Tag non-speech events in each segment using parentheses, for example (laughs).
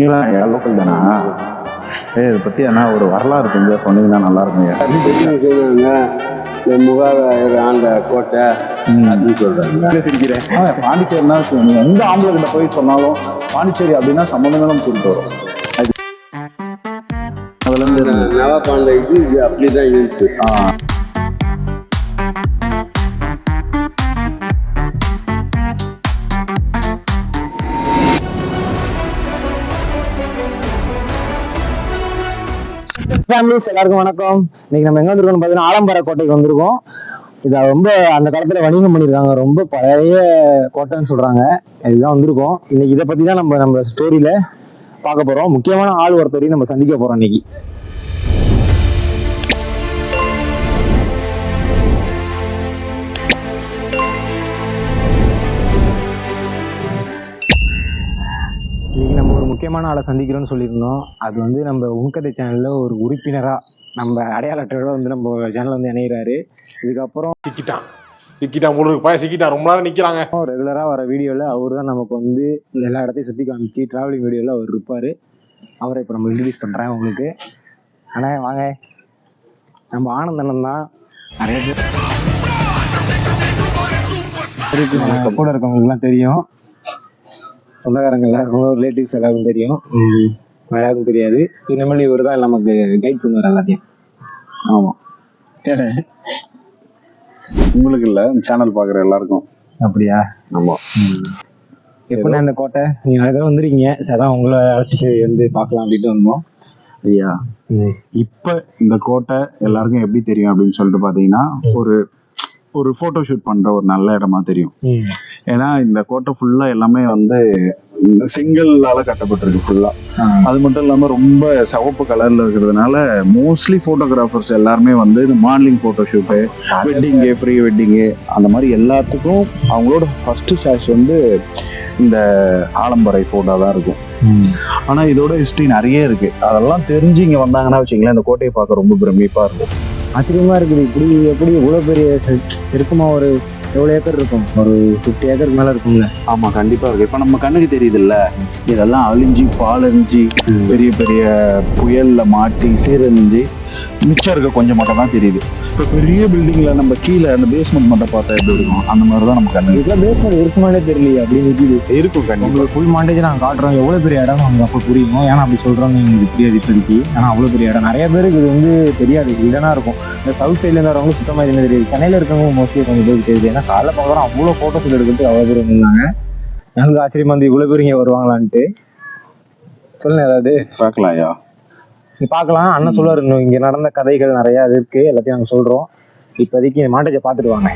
நீங்களா? லோக்கல் தானா? ஏ இதை பற்றி என்ன ஒரு வரலாறு கொஞ்சம் சொன்னீங்கன்னா நல்லா இருக்குங்க இந்த முகாதாயர் ஆண்ட கோட்டை அப்படின்னு சொல்றாங்க சிரிக்கிறேன் பாண்டிச்சேரினா நீங்கள் எந்த ஆம்பளை கிட்ட போய் சொன்னாலும் பாண்டிச்சேரி அப்படின்னா சம்மந்தங்களும் சொல்லிட்டு வரும். அது அதுல இருந்து இருந்து. நவாபாண்ட இது இது அப்படிதான் இருக்கு. ஃபேமிலிஸ் எல்லாருக்கும் வணக்கம். இன்னைக்கு நம்ம எங்க வந்திருக்கோம் பார்த்தீங்கன்னா ஆலம்பர கோட்டைக்கு வந்திருக்கோம். இதை ரொம்ப அந்த காலத்துல வணிகம் பண்ணியிருக்காங்க. ரொம்ப பழைய கோட்டைன்னு சொல்றாங்க. இதுதான் வந்திருக்கோம். இன்னைக்கு இதை பத்தி தான் நம்ம நம்ம ஸ்டோரியில பார்க்க போறோம். முக்கியமான ஆள் ஒருத்தரையும் நம்ம சந்திக்க போறோம் இன்னைக்கு. முக்கியமான ஆளை சந்திக்கிறோம்னு சொல்லியிருந்தோம். அது வந்து நம்ம உன்கதை சேனல்ல ஒரு உறுப்பினரா நம்ம அடையாள அட்டையோட வந்து நம்ம சேனல் வந்து இணைகிறாரு இதுக்கப்புறம் சிக்கிட்டான். சிக்கிட்டான் போல இருக்கு. பையன் சிக்கிட்டான். ரொம்ப நேரம் நிக்கிறாங்க. ரெகுலரா வர வீடியோல அவர் தான் நமக்கு வந்து இந்த எல்லா இடத்தையும் சுத்தி காமிச்சு டிராவலிங் வீடியோல அவர் இருப்பாரு. அவரை இப்போ நம்ம இன்ட்ரடியூஸ் பண்றேன் உங்களுக்கு. அண்ணா வாங்க. நம்ம ஆனந்தனம் தான். நிறைய பேர். கூட இருக்கவங்களுக்குலாம் தெரியும். சொந்தக்காரங்க எல்லாருக்கும் ரிலேட்டிவ்ஸ் எல்லாருக்கும் தெரியும். ம், யாருக்கும் தெரியாது. இனிமேல் இவர் தான் நமக்கு கைட் பண்ணுவார் எல்லாத்தையும். ஆமாம் (laughs) உங்களுக்கு இல்லை சேனல் பார்க்குற எல்லாருக்கும். அப்படியா? ஆமாம் எப்படின்னா இந்த கோட்டை? நீங்க நிறைய தடவை வந்திருக்கீங்க. சரி அதான் உங்களை அழைச்சிட்டு வந்து பார்க்கலாம் அப்படின்ட்டு வந்தோம். ஐயா. இப்போ இந்த கோட்டை எல்லாருக்கும் எப்படி தெரியும் அப்படின்னு சொல்லிட்டு பார்த்தீங்கன்னா ஒரு ஒரு ஃபோட்டோ ஷூட் பண்ணுற ஒரு நல்ல இடமா தெரியும். ஏன்னா இந்த கோட்டை ஃபுல்லா எல்லாமே வந்து செங்கல்லால கட்டப்பட்டிருக்கு ஃபுல்லா. அது மட்டும் இல்லாம ரொம்ப சிவப்பு கலர்ல இருக்கிறதுனால மோஸ்ட்லி போட்டோகிராஃபர்ஸ் எல்லாருமே வந்து இந்த modelling photo shoot wedding pre wedding அந்த மாதிரி எல்லாத்துக்கும் அவங்களோட ஃபர்ஸ்ட் சாய்ஸ் வந்து இந்த ஆலம்பரை போட்டோ தான் இருக்கும். ஆனா இதோட ஹிஸ்டரி நிறைய இருக்கு. அதெல்லாம் தெரிஞ்சு இங்க வந்தாங்கன்னா வச்சுங்களேன் இந்த கோட்டையை பார்க்க ரொம்ப பிரமிப்பா இருக்கும். ஆச்சரியமா இருக்குது. இப்படி எப்படி இவ்வளவு பெரிய இருக்குமா ஒரு எவ்வளவு ஏக்கர் இருக்கும்? ஒரு ஃபிஃப்டி ஏக்கருக்கு மேல இருக்கும்ல. ஆமா கண்டிப்பா இருக்கு. இப்ப நம்ம கண்ணுக்கு தெரியுது இல்ல இதெல்லாம் அழிஞ்சு பாலறிஞ்சு பெரிய பெரிய புயல்ல மாட்டி சீரழிஞ்சு மிச்சம் இருக்க கொஞ்சம் மட்டும் தான் தெரியுது. இப்ப பெரிய பில்டிங்ல நம்ம கீழே அந்த பேஸ்மெண்ட் மட்டும் பார்த்தா எப்படி இருக்கும்? அந்த மாதிரி தான் நம்ம கண்ணுக்கு இதுல பேஸ்மெண்ட் இருக்குமானே தெரியலையே அப்படின்னு இருக்கும் கண்டிப்பா. உங்களுக்கு ஃபுல் மாண்டேஜ் நாங்கள் காட்டுறோம். எவ்வளவு பெரிய இடம் நமக்கு அப்போ புரியும்? ஏன்னா அப்படி சொல்றோம்னு எங்களுக்கு தெரியாது இப்போதைக்கு. ஆனா அவ்வளவு பெரிய இடம். நிறைய பேருக்கு இது வந்து தெரியாது. இல்லைனா இருக்கும். இந்த சவுத் சைட்ல வரவங்க சுத்தமா எதுவுமே தெரியாது. சென்னையில இருக்கவங்க மோஸ்ட்லி கொஞ்சம் பேருக்கு தெரியுது. ஏன்னா காலைல பார்க்குறோம் அவ்வளோ ஃபோட்டோஸ் எடுக்கிறதுக்கு அவ்வளோ பேர் வந்திருந்தாங்க. எனக்கு ஆச்சரியமா வந்து இவ்வளவு பேர் இங்க வருவாங்களான்ட்டு. சொல்லுங்க ஏதாவது. பார்க்கலாம் ஐயா நீ பார்க்கலாம். அண்ணன் சொல்லுவாரு இன்னும் இங்க நடந்த கதைகள் நிறைய இருக்கு எல்லாத்தையும் நாங்க சொல்றோம். இப்போதைக்கு மாண்டேஜை பார்த்துட்டு வாங்க.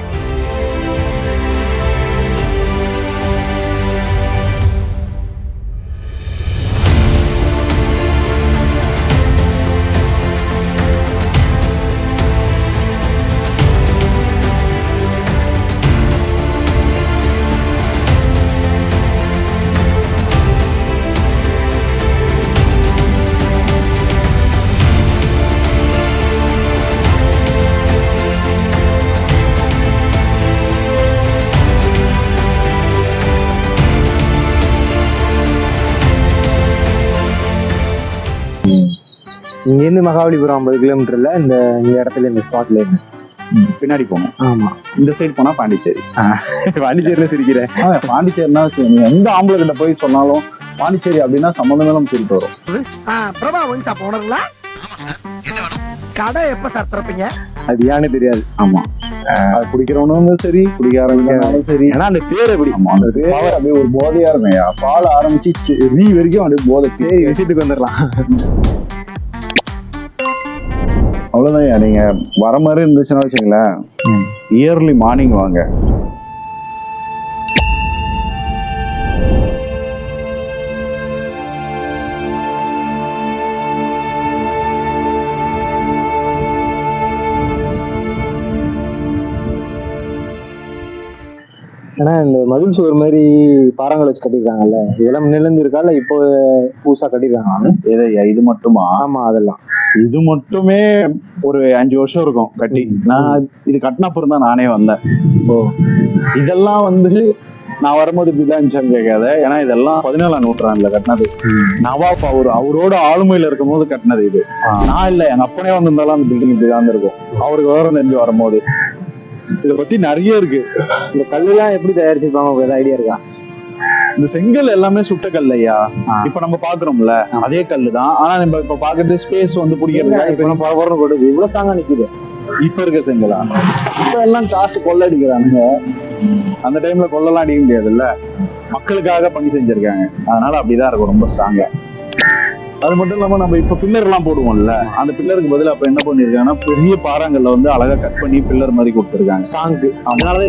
இங்கேருந்து மகாபலிபுரம் ஐம்பது கிலோமீட்டர்ல இந்த இந்த இடத்துல இந்த ஸ்பாட்ல இருக்கு பின்னாடி போகணும். ஆமா. இந்த சைடு போனா பாண்டிச்சேரி. வண்டிச்சேரியில் சிரிக்கிறேன். பாண்டிச்சேரினா நீங்க எந்த ஆம்பளை கிட்ட போய் சொன்னாலும் பாண்டிச்சேரி அப்படின்னா சம்மந்தங்களும் சொல்லிட்டு வரும். பிரபா ஒயின் ஷாப் கடை எப்ப சார் திறப்பீங்க? அது ஏன்னு தெரியாது. ஆமா. அது குடிக்கிறவனும் சரி குடிக்காரங்களும் சரி. ஏன்னா அந்த பேர் எப்படி ஆமா அந்த பேர் அப்படியே ஒரு போதையா இருக்கும்யா பால் ஆரம்பிச்சு சி- ரீ வரைக்கும் அப்படியே போதை சரி விஷயத்துக்கு வந்துடலாம். அவ்வளவுதான் நீங்க வர மாதிரி இருந்துச்சுன்னா வச்சுங்களேன் இயர்லி மார்னிங் வாங்க. ஏன்னா இந்த மதில் சுவர் மாதிரி பாறாங்கல் வச்சு கட்டியிருக்காங்கல்ல இதெல்லாம் முன்னிலிருந்து இருக்கா? இல்ல இப்போ புதுசா கட்டியிருக்காங்க எதை இது மட்டுமா? ஆமா அதெல்லாம். இது மட்டுமே ஒரு அஞ்சு வருஷம் இருக்கும் கட்டி. நான் இது கட்டின அப்புறம் தான் நானே வந்தேன். ஓ. இதெல்லாம் வந்து நான் வரும்போது இப்படிதான் இருந்துச்சான்னு கேட்காத. ஏன்னா இதெல்லாம் பதினேழாம் நூற்றாண்டுல கட்டினது. நவாப் அவர் அவரோட ஆளுமையில இருக்கும் போது கட்டினது இது. நான் இல்ல எங்க அப்பனே வந்திருந்தாலும் அந்த பில்டிங் இப்படிதான் இருக்கும் அவருக்கு விவரம் தெரிஞ்சு வரும்போது. இத பத்தி நிறைய இருக்கு. இந்த கல்லுலாம் எப்படி தயாரிச்சிருப்பாங்க? ஏதாவது ஐடியா இருக்கா? இந்த செங்கல் எல்லாமே சுட்ட கல் ஐயா. இப்ப நம்ம பாக்குறோம்ல அதே கல்லு தான். ஆனா நம்ம இப்ப பாக்குறது ஸ்பேஸ் வந்து நம்ம பரபரம் கொடுக்குது இவ்வளவு ஸ்ட்ராங்கா நிக்குது. இப்ப இருக்க செங்கலா. இப்ப எல்லாம் காசு கொள்ளடிக்கிறானுங்க. அந்த டைம்ல கொள்ளலாம் அடிக்க முடியாதுல்ல. மக்களுக்காக பண்ணி செஞ்சிருக்காங்க. அதனால அப்படிதான் இருக்கும். ரொம்ப ஸ்ட்ராங்கா அது மட்டும் இல்லாம நம்ம இப்ப பில்லர் எல்லாம் போடுவோம்ல அந்த பில்லருக்கு பதிலா அப்ப என்ன பண்ணிருக்காங்கன்னா பெரிய பாறாங்கல்ல வந்து அழகா கட் பண்ணி பில்லர் மாதிரி கொடுத்துருக்காங்க. ஸ்ட்ராங்கு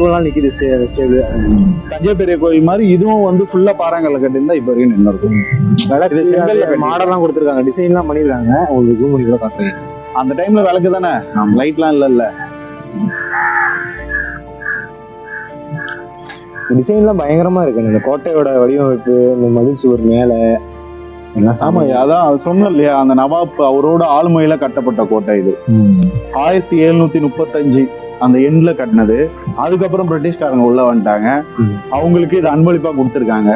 நாள் நிக்குது ஸ்டே ஸ்டேபிள் தஞ்சை பெரிய கோயில் மாதிரி இதுவும் வந்து ஃபுல்லா பாறாங்கல்ல கட்டியிருந்தா இப்ப வரைக்கும் நின்று இருக்கும். மாடல்லாம் கொடுத்துருக்காங்க. டிசைன்லாம் பண்ணிருக்காங்க உங்களுக்கு ஜூம் பண்ணி கூட காட்டுறேன் அந்த டைம்ல விளக்கு தானே? லைட்லாம் இல்ல இல்ல. டிசைன்லாம் பயங்கரமா இருக்கு. இந்த கோட்டையோட வடிவமைப்பு இந்த மதில் சுவர் மேல ஆமா அதான் அது சொன்னேன் இல்லையா அந்த நவாப் அவரோட ஆளுமையில கட்டப்பட்ட கோட்டை இது. ஆயிரத்தி எழுநூத்தி முப்பத்தஞ்சு அந்த எண்ட்ல கட்டினது. அதுக்கப்புறம் பிரிட்டிஷ்காரங்க உள்ள வந்துட்டாங்க. அவங்களுக்கு இது அன்பளிப்பா கொடுத்துருக்காங்க.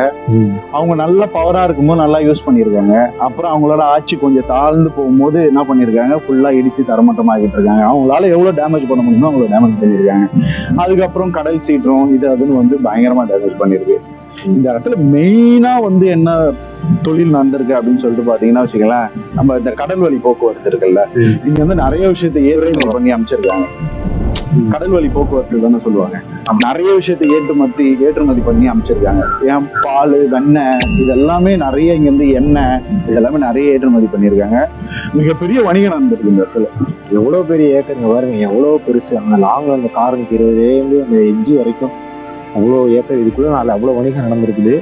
அவங்க நல்ல பவரா இருக்கும்போது நல்லா யூஸ் பண்ணியிருக்காங்க. அப்புறம் அவங்களோட ஆட்சி கொஞ்சம் தாழ்ந்து போகும்போது என்ன பண்ணியிருக்காங்க? ஃபுல்லா இடிச்சு தரமட்டமாகிட்டு இருக்காங்க. அவங்களால எவ்வளவு டேமேஜ் பண்ண முடியுமோ அவ்வளவு டேமேஜ் பண்ணியிருக்காங்க. அதுக்கப்புறம் கடல் சீற்றம் இது அதுன்னு வந்து பயங்கரமா டேமேஜ் பண்ணிருக்கு இந்த இடத்துல மெயினா வந்து என்ன தொழில் நடந்திருக்கு அப்படின்னு சொல்லிட்டு பாத்தீங்கன்னா வச்சுக்கலாம் நம்ம இந்த கடல் வழி போக்குவரத்து இருக்குல்ல. இங்க வந்து நிறைய விஷயத்தை ஏற்றுமதி பண்ணி அமைச்சிருக்காங்க. கடல் வழி போக்குவரத்து தானே சொல்லுவாங்க. நிறைய விஷயத்தை ஏற்றுமதி ஏற்றுமதி பண்ணி அமைச்சிருக்காங்க. ஏன்? பால் வெண்ணெய் இது எல்லாமே நிறைய இங்க இருந்து எண்ணெய் இதெல்லாமே நிறைய ஏற்றுமதி பண்ணியிருக்காங்க. மிகப்பெரிய வணிகம் நடந்திருக்கு இந்த இடத்துல. எவ்வளவு பெரிய ஏக்கருங்க பாருங்க எவ்வளவு பெருசு. அந்த லாங்ல அந்த காருக்கு இருபதுலேருந்து அந்த எட்ஜி வரைக்கும் அவ்வளோ ஏக்கர் இதுக்குள்ள நாலு அவ்வளோ வணிகம் நடந்திருக்குது.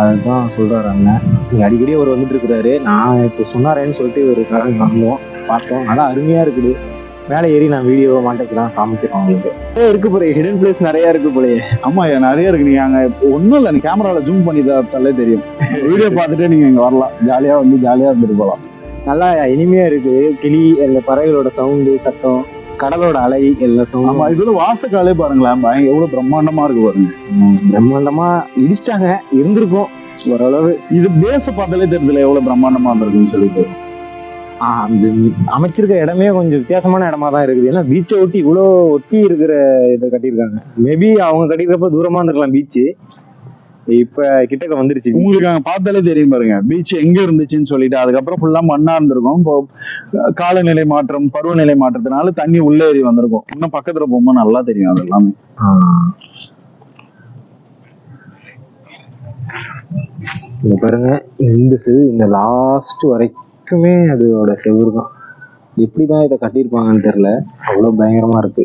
அதுதான் சொல்றாரு அண்ணன். நீங்க அடிக்கடி அவர் வந்துட்டு இருக்கிறாரு நான் இப்போ சொன்னாரேன்னு சொல்லிட்டு ஒரு வந்தோம் பார்த்தோம் நல்லா அருமையா இருக்குது. மேலே ஏறி நான் வீடியோ மாட்டேக்கலாம் காமிக்கிறோம் உங்களுக்கு. இருக்கு போல ஹிடன் பிளேஸ் நிறைய இருக்கு போலயே ஆமா நிறைய இருக்கு. நீங்க அங்க ஒண்ணும் இல்ல நீ கேமரால ஜூம் பண்ணி பார்த்தாலே தெரியும். வீடியோ பார்த்துட்டே நீங்க இங்க வரலாம். ஜாலியா வந்து ஜாலியா இருந்துட்டு போலாம். நல்லா இனிமையா இருக்கு. கிளி அந்த பறவைகளோட சவுண்டு சத்தம். கடலோட அலை எல்லா ஆமா இதுல வாசக்காலே பாருங்களேன் பயங்க எவ்வளவு பிரம்மாண்டமா இருக்கு பாருங்க. பிரம்மாண்டமா இடிச்சிட்டாங்க இருந்திருக்கும் ஓரளவு. இது பேச பார்த்தாலே தெரியல எவ்வளவு பிரம்மாண்டமா இருந்திருக்குன்னு சொல்லிட்டு. அந்த அமைச்சிருக்க இடமே கொஞ்சம் வித்தியாசமான இடமா தான் இருக்குது. ஏன்னா பீச்சை ஒட்டி இவ்வளோ ஒட்டி இருக்கிற இதை கட்டியிருக்காங்க. மேபி அவங்க கட்டியிருக்கப்ப தூரமா இருந்திருக்கலாம் பீச்சு இப்ப கிட்டக்க வந்துருச்சு. உங்களுக்கு அங்க பார்த்தாலே தெரியும் பாருங்க. பீச் எங்க இருந்துச்சுன்னு சொல்லிட்டு அதுக்கப்புறம் ஃபுல்லா மண்ணா இருந்திருக்கும். இப்போ காலநிலை மாற்றம் பருவநிலை மாற்றத்தினால தண்ணி உள்ள ஏறி வந்திருக்கும். இன்னும் பக்கத்துல போகும்போது நல்லா தெரியும் அது எல்லாமே. இங்க பாருங்க இந்த செவு இந்த லாஸ்ட் வரைக்குமே அதோட செவுரு தான். எப்படிதான் இதை கட்டியிருப்பாங்கன்னு தெரியல. அவ்வளோ பயங்கரமா இருக்கு.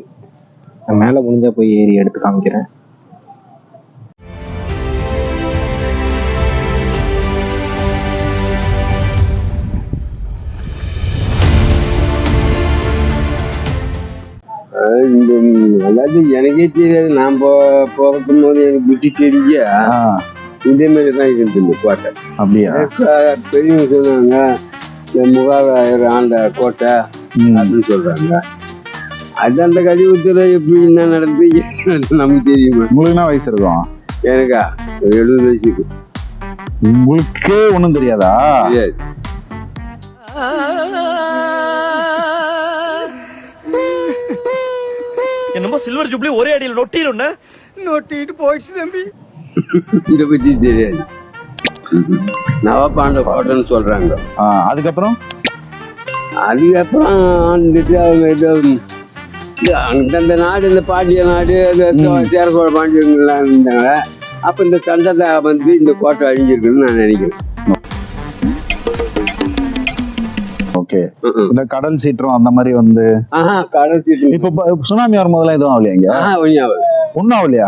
நான் மேலே முடிஞ்சா போய் ஏறி எடுத்து காமிக்கிறேன். இந்த அதாவது எனக்கே தெரியாது. நான் போ எனக்கு புத்தி தெரிஞ்சா இதே மாதிரி தான் இருந்தது இந்த கோட்டை. அப்படியா? பெரியவங்க சொன்னாங்க இந்த முகாதாயர் ஆண்ட கோட்டை. அப்படின்னு சொல்றாங்க. அது அந்த கழிவுத்துல எப்படி என்ன நடந்து நமக்கு தெரியுமா? உங்களுக்கு என்ன வயசு இருக்கும். எனக்கா? எழுபது வயசுக்கு. உங்களுக்கே ஒண்ணும் தெரியாதா? தெரியாது. என்னமோ சில்வர் ஜூப்ளி ஒரே அடியில் நொட்டிடும்னா. நொட்டிட்டு போயிடுச்சு தம்பி. இதை பத்தி தெரியாது. நவபாண்ட கோட்டைன்னு சொல்றாங்க. அதுக்கப்புறம்? அதுக்கப்புறம் வந்துட்டு அவங்க ஏதோ இந்த அந்தந்த நாடு இந்த பாண்டிய நாடு. சேரகோட பாண்டியங்கள்லாம் இருந்தாங்க. அப்ப இந்த சண்டை வந்து இந்த கோட்டை அழிஞ்சிருக்குன்னு நான் நினைக்கிறேன். ஓகே. இந்த கடல் சீற்றம் அந்த மாதிரி வந்து கடல் சீட்டு இப்ப சுனாமி வரும்போதெல்லாம் எதுவும் ஆகலையா இங்க? ஒன்னும் ஆகலையா?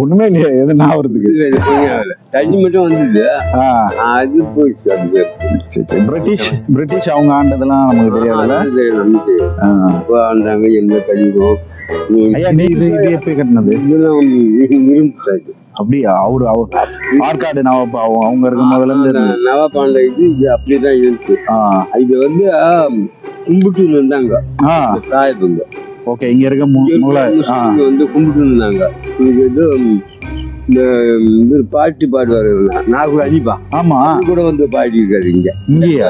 ஒண்ணுமே இல்லையா எது நான் ஒன்னியாவது தண்ணி மட்டும் வந்தது. அது போயிடுச்சு பிரிட்டிஷ் பிரிட்டிஷ் அவங்க ஆண்டதெல்லாம் நமக்கு தெரியாதுல்ல? நமக்கு ஆண்டாங்க எந்த கழிவும் ஐயா நீ இது இது எப்படி கட்டினது? இதெல்லாம் இரும்பு அப்படியா? அவரு அவர் ஆற்காடு நவாப் அவங்க இருக்கும் முதல்ல இருந்து இருக்கு. நவாபாண்ட இது இது அப்படிதான் ஆ. இது வந்து கும்பிட்டு இருந்தாங்க. ஆ. சாயபுங்க ஓகே இங்க இருக்க வந்து கும்பிட்டு இருந்தாங்க. இது இந்த இது பாட்டு பாடுவாரு நாகூர் அனிபா ஆமா. கூட வந்து பாடி இருக்காரு இங்க. இங்கேயா?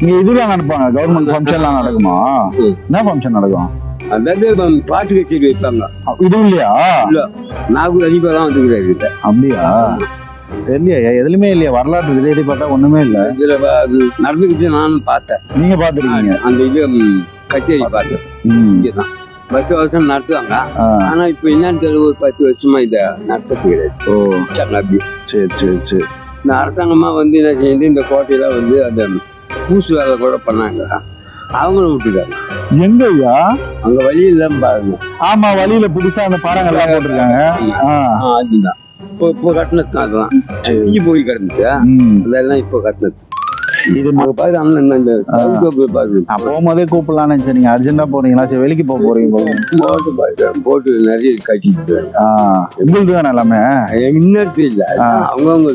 இங்க இதெல்லாம் நடப்பாங்க. கவர்மெண்ட் ஃபங்க்ஷன்லாம் நடக்குமா? ம். என்ன ஃபங்க்ஷன் நடக்கும்? அதாவது பாட்டு கச்சேரி வைப்பாங்க. இது இல்லையா? நாகூர் அனிபா தான் வந்துக்கிறாரு இதுல அப்படியா? தெரியலையா எதுலயுமே இல்லையா வரலாற்று இதை இதை பார்த்தா ஒண்ணுமே இல்ல. இதுல நடந்துக்கிட்டு நானும் பார்த்தேன். நீங்க பாத்துருக்கீங்க அந்த இது கச்சேரி பார்த்தேன் ம். இங்கதான் வருஷம் வருஷம் நடத்துவாங்க. ஆனா இப்ப என்னன்னு தெரியல ஒரு பத்து வருஷமா இத நடத்துறது கிடையாது ஓ அப்படி சரி சரி சரி. இந்த அரசாங்கமா வந்து என்ன செய்யுது? இந்த கோட்டையில வந்து அந்த பூசு வேலை கூட பண்ணாங்க. அவங்களும் விட்டுட்டாங்க. எங்க ஐயா அங்க வழி இல்லாம பாருங்க. ஆமா வழியில புதுசா அந்த பாறங்கள் எல்லாம் போட்டிருக்காங்க. அதுதான். இப்போ இப்போ கட்டினது அதெல்லாம் இஞ்சி போய் கிடந்துச்சு. அதெல்லாம் இப்போ கட்டினது. இது பாரு நான் போகும்போதே கூப்பிடலாம்னு நினைச்சேன். நீங்க அர்ஜென்டா போறீங்களா? சரி வெளிக்கு போக போறீங்க. போட்டு பாரு போட்டு நிறைய கட்டிட்டு உங்களுக்கு தானே எல்லாமே? இன்னொரு இல்ல. அவங்கவுங்க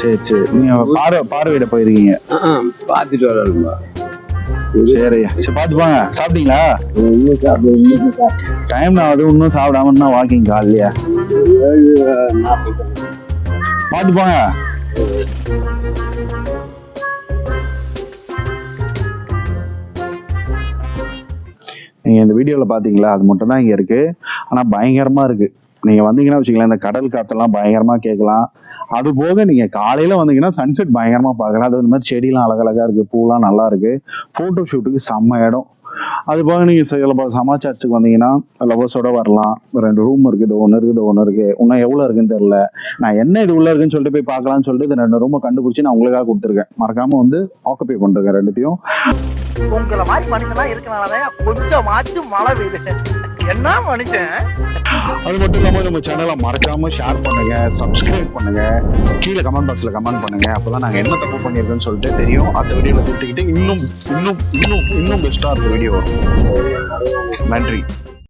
சரி சரி. நீங்க பார்வை பார்வையிட போயிருக்கீங்க. பார்த்துட்டு வரணும்பா. சரி சரி பாத்து சாப்பிட்டீங்களா? டைம் ஆகுது இன்னும் சாப்பிடாம வாக்கிங் காலையிலயா பாத்துப்பாங்க போங்க. நீங்க இந்த வீடியோல பாத்தீங்களா அது மட்டும் தான் இங்க இருக்கு. ஆனா பயங்கரமா இருக்கு. நீங்க வந்தீங்கன்னா வச்சுக்கலாம் இந்த கடல் காத்தெல்லாம் பயங்கரமா கேட்கலாம். அது போக நீங்க காலையில வந்தீங்கன்னா சன்செட் பயங்கரமா பார்க்கலாம். அது இந்த மாதிரி செடிலாம் அழகழகா இருக்கு பூலாம் நல்லா இருக்கு. போட்டோ ஷூட்டுக்கு செம்ம இடம். அது போக நீங்க சில சமாச்சாரத்துக்கு வந்தீங்கன்னா லவர்ஸோட வரலாம். ரெண்டு ரூம் இருக்குது ஒன்று இருக்குது ஒன்று இருக்கு. இன்னும் எவ்வளோ இருக்குன்னு தெரியல. நான் என்ன இது உள்ள இருக்குன்னு சொல்லிட்டு போய் பார்க்கலாம்னு சொல்லிட்டு இந்த ரெண்டு ரூமை கண்டுபிடிச்சி நான் உங்களுக்காக கொடுத்துருக்கேன். மறக்காம வந்து ஆக்குப்பை பண்ணிருக்கேன் ரெண்டுத்தையும். உங்களை மாதிரி மனுஷன்லாம் இருக்கனாலதான் கொஞ்சமாச்சும் மழை பெய்யுது. என்ன மனுஷன்? அது மட்டும் இல்லாமல் நம்ம சேனலை மறக்காம ஷேர் பண்ணுங்க சப்ஸ்கிரைப் பண்ணுங்க கீழே கமெண்ட் பாக்ஸ்ல கமெண்ட் பண்ணுங்க. அப்பதான் நாங்க என்ன தப்பு பண்ணியிருக்கோம்னு சொல்லிட்டு தெரியும். அந்த வீடியோல கொடுத்துக்கிட்டு இன்னும் இன்னும் இன்னும் இன்னும் பெஸ்டா இருக்க வீடியோ நன்றி.